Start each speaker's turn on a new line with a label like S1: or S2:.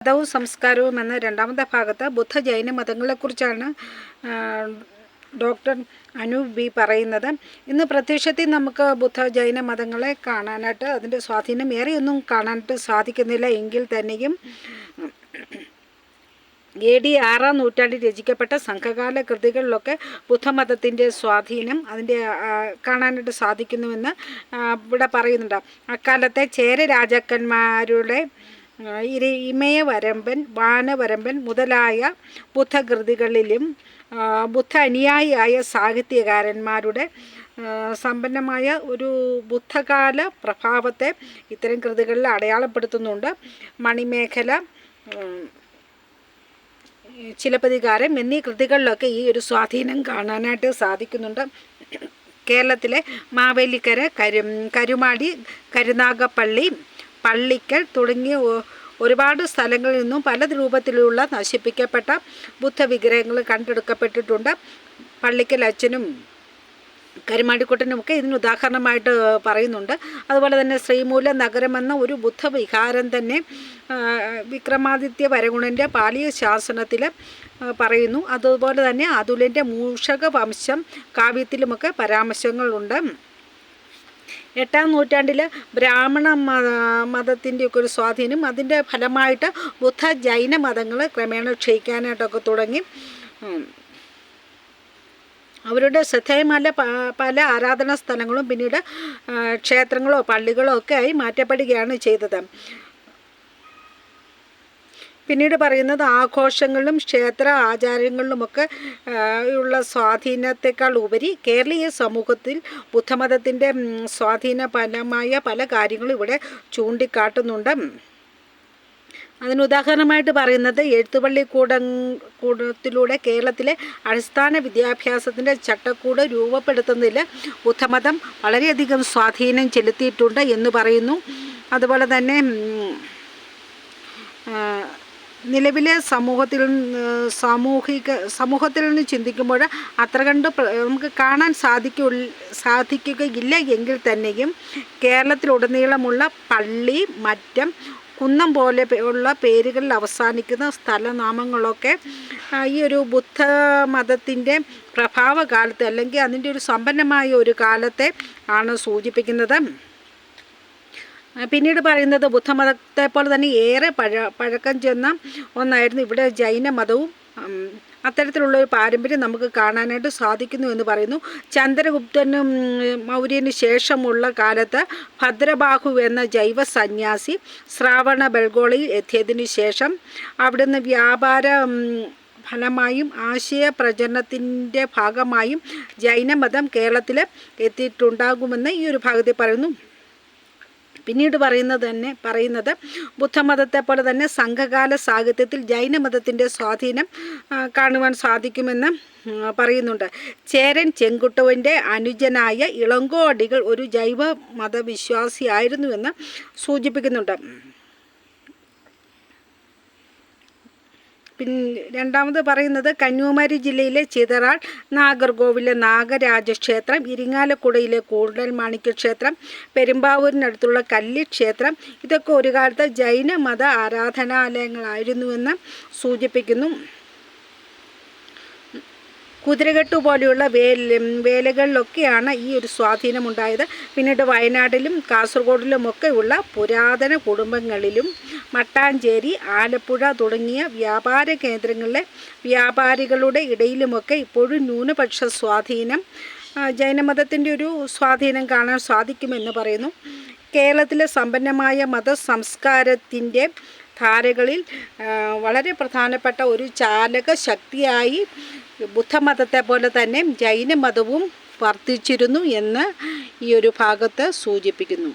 S1: മതവും സംസ്കാരവും എന്ന രണ്ടാമത്തെ ഭാഗത്ത് ബുദ്ധ ജൈന മതങ്ങളെക്കുറിച്ചാണ് ഡോക്ടർ അനു ബി പറയുന്നത്. ഇന്ന് പ്രത്യക്ഷത്തിൽ നമുക്ക് ബുദ്ധ ജൈന മതങ്ങളെ കാണാനായിട്ട് അതിന്റെ സ്വാധീനം ഏറെയൊന്നും കാണാനായിട്ട് സാധിക്കുന്നില്ല. എങ്കിൽ തന്നെയും എ ഡി ആറാം നൂറ്റാണ്ടിൽ രചിക്കപ്പെട്ട സംഘകാല കൃതികളിലൊക്കെ ബുദ്ധമതത്തിന്റെ സ്വാധീനം അതിന്റെ കാണാനായിട്ട് സാധിക്കുന്നുവെന്ന് ഇവിടെ പറയുന്നുണ്ട്. അക്കാലത്തെ ചേര രാജാക്കന്മാരുടെ ഇമയവരമ്പൻ വാനവരമ്പൻ മുതലായ ബുദ്ധകൃതികളിലും ബുദ്ധ അനുയായിയായ സാഹിത്യകാരന്മാരുടെ സമ്പന്നമായ ഒരു ബുദ്ധകാല പ്രഭാവത്തെ ഇത്തരം കൃതികളിൽ അടയാളപ്പെടുത്തുന്നുണ്ട്. മണിമേഖല ചിലപ്പതികാരം എന്നീ കൃതികളിലൊക്കെ ഈ ഒരു സ്വാധീനം കാണാനായിട്ട് സാധിക്കുന്നുണ്ട്. കേരളത്തിലെ മാവേലിക്കര കരു കരുമാടി കരുനാഗപ്പള്ളി പള്ളിക്കൽ തുടങ്ങിയ ഒരുപാട് സ്ഥലങ്ങളിൽ നിന്നും പല രൂപത്തിലുള്ള നശിപ്പിക്കപ്പെട്ട ബുദ്ധവിഗ്രഹങ്ങൾ കണ്ടെടുക്കപ്പെട്ടിട്ടുണ്ട്. പള്ളിക്കൽ അച്ഛനും കരുമാടിക്കുട്ടനുമൊക്കെ ഇതിന് ഉദാഹരണമായിട്ട് പറയുന്നുണ്ട്. അതുപോലെ തന്നെ ശ്രീമൂല നഗരമെന്ന ഒരു ബുദ്ധവിഹാരം തന്നെ വിക്രമാദിത്യ വരഗുണന്റെ പാലിയ ശാസനത്തിൽ പറയുന്നു. അതുപോലെ തന്നെ അതുലിന്റെ മൂഷക വംശം കാവ്യത്തിലുമൊക്കെ പരാമർശങ്ങളുണ്ട്. എട്ടാം നൂറ്റാണ്ടിൽ ബ്രാഹ്മണ മത മതത്തിന്റെയൊക്കെ ഒരു സ്വാധീനം. അതിന്റെ ഫലമായിട്ട് ബുദ്ധ ജൈന മതങ്ങൾ ക്രമേണ ക്ഷയിക്കാനായിട്ടൊക്കെ തുടങ്ങി. അവരുടെ ശ്രദ്ധേയമായ പല ആരാധനാ സ്ഥലങ്ങളും പിന്നീട് ക്ഷേത്രങ്ങളോ പള്ളികളോ ഒക്കെ ആയി മാറ്റപ്പെടുകയാണ് ചെയ്തത്. പിന്നീട് പറയുന്നത് ആഘോഷങ്ങളിലും ക്ഷേത്ര ആചാരങ്ങളിലുമൊക്കെ ഉള്ള സ്വാധീനത്തെക്കാൾ ഉപരി കേരളീയ സമൂഹത്തിൽ ബുദ്ധമതത്തിന്റെ സ്വാധീനപരമായ പല കാര്യങ്ങളും ഇവിടെ ചൂണ്ടിക്കാട്ടുന്നുണ്ട്. അതിന് ഉദാഹരണമായിട്ട് പറയുന്നത് എഴുത്തുപള്ളി കൂട കൂടത്തിലൂടെ കേരളത്തിലെ അടിസ്ഥാന വിദ്യാഭ്യാസത്തിന്റെ ചട്ടക്കൂട് രൂപപ്പെടുത്തുന്നതിൽ ബുദ്ധമതം വളരെയധികം സ്വാധീനം ചെലുത്തിയിട്ടുണ്ട് എന്ന് പറയുന്നു. അതുപോലെ തന്നെ നിലവിലെ സമൂഹത്തിൽ സാമൂഹിക സമൂഹത്തിൽ നിന്ന് ചിന്തിക്കുമ്പോൾ അത്ര കണ്ട് നമുക്ക് കാണാൻ സാധിക്കു സാധിക്കുകയില്ല എങ്കിൽ തന്നെയും കേരളത്തിലുടനീളമുള്ള പള്ളി മറ്റം കുന്നം പോലെ ഉള്ള പേരുകളിൽ അവസാനിക്കുന്ന സ്ഥലനാമങ്ങളൊക്കെ ഈ ഒരു ബുദ്ധ മതത്തിന്റെ പ്രഭാവകാലത്ത് അല്ലെങ്കിൽ അതിന്റെ ഒരു സമ്പന്നമായ ഒരു കാലത്തെ ആണ് സൂചിപ്പിക്കുന്നത്. പിന്നീട് പറയുന്നത് ബുദ്ധമതത്തെ പോലെ തന്നെ ഏറെ പഴ പഴക്കം ചെന്ന ഒന്നായിരുന്നു ഇവിടെ ജൈന മതവും അത്തരത്തിലുള്ള ഒരു പാരമ്പര്യം നമുക്ക് കാണാനായിട്ട് സാധിക്കുന്നു എന്ന് പറയുന്നു. ചന്ദ്രഗുപ്തനും മൗര്യന് ശേഷമുള്ള കാലത്ത് ഭദ്രബാഹു എന്ന ജൈവ സന്യാസി ശ്രാവണ ബൽഗോളയിൽ എത്തിയതിനു ശേഷം അവിടുന്ന് വ്യാപാര ഫലമായും ആശയ പ്രചരണത്തിന്റെ ഭാഗമായും ജൈനമതം കേരളത്തിൽ എത്തിയിട്ടുണ്ടാകുമെന്ന് ഈ ഒരു ഭാഗത്തിൽ പറയുന്നു. പിന്നീട് പറയുന്നത് തന്നെ പറയുന്നത് ബുദ്ധമതത്തെ പോലെ തന്നെ സംഘകാല സാഹിത്യത്തിൽ ജൈനമതത്തിന്റെ സ്വാധീനം കാണുവാൻ സാധിക്കുമെന്ന് പറയുന്നുണ്ട്. ചേരൻ ചെങ്കുട്ടുവിന്റെ അനുജനായ ഇളങ്കോ അടികൾ ഒരു ജൈവ മതവിശ്വാസിയായിരുന്നുവെന്ന് സൂചിപ്പിക്കുന്നുണ്ട്. പിൻ രണ്ടാമത് പറയുന്നത് കന്യാകുമാരി ജില്ലയിലെ ചിതറാൾ നാഗർകോവിലെ നാഗരാജ ക്ഷേത്രം ഇരിങ്ങാലക്കുടയിലെ കൂടൽ മാണിക്യ ക്ഷേത്രം പെരുമ്പാവൂരിനടുത്തുള്ള കല്ലി ക്ഷേത്രം ഇതൊക്കെ ഒരു കാലത്ത് ജൈന മത ആരാധനാലയങ്ങളായിരുന്നുവെന്ന് സൂചിപ്പിക്കുന്നു. കുതിരകെട്ടു പോലെയുള്ള വേല വേലകളിലൊക്കെയാണ് ഈ ഒരു സ്വാധീനം സ്വാധീനമുണ്ടായത്. പിന്നീട് വയനാട്ടിലും കാസർഗോഡിലുമൊക്കെയുള്ള പുരാതന കുടുംബങ്ങളിലും മട്ടാഞ്ചേരി ആലപ്പുഴ തുടങ്ങിയ വ്യാപാര കേന്ദ്രങ്ങളിലെ വ്യാപാരികളുടെ ഇടയിലുമൊക്കെ ഇപ്പോഴും ന്യൂനപക്ഷ സ്വാധീനം ജൈനമതത്തിന്റെ ഒരു സ്വാധീനം കാണാൻ സാധിക്കുമെന്ന് പറയുന്നു. കേരളത്തിലെ സമ്പന്നമായ മത സംസ്കാരത്തിന്റെ ധാരകളിൽ വളരെ പ്രധാനപ്പെട്ട ഒരു ചാലക ശക്തിയായി ബുദ്ധമതത്തെ പോലെ തന്നെ ജൈനമതവും വർദ്ധിച്ചിരുന്നു എന്ന് ഈ ഒരു ഭാഗത്ത് സൂചിപ്പിക്കുന്നു.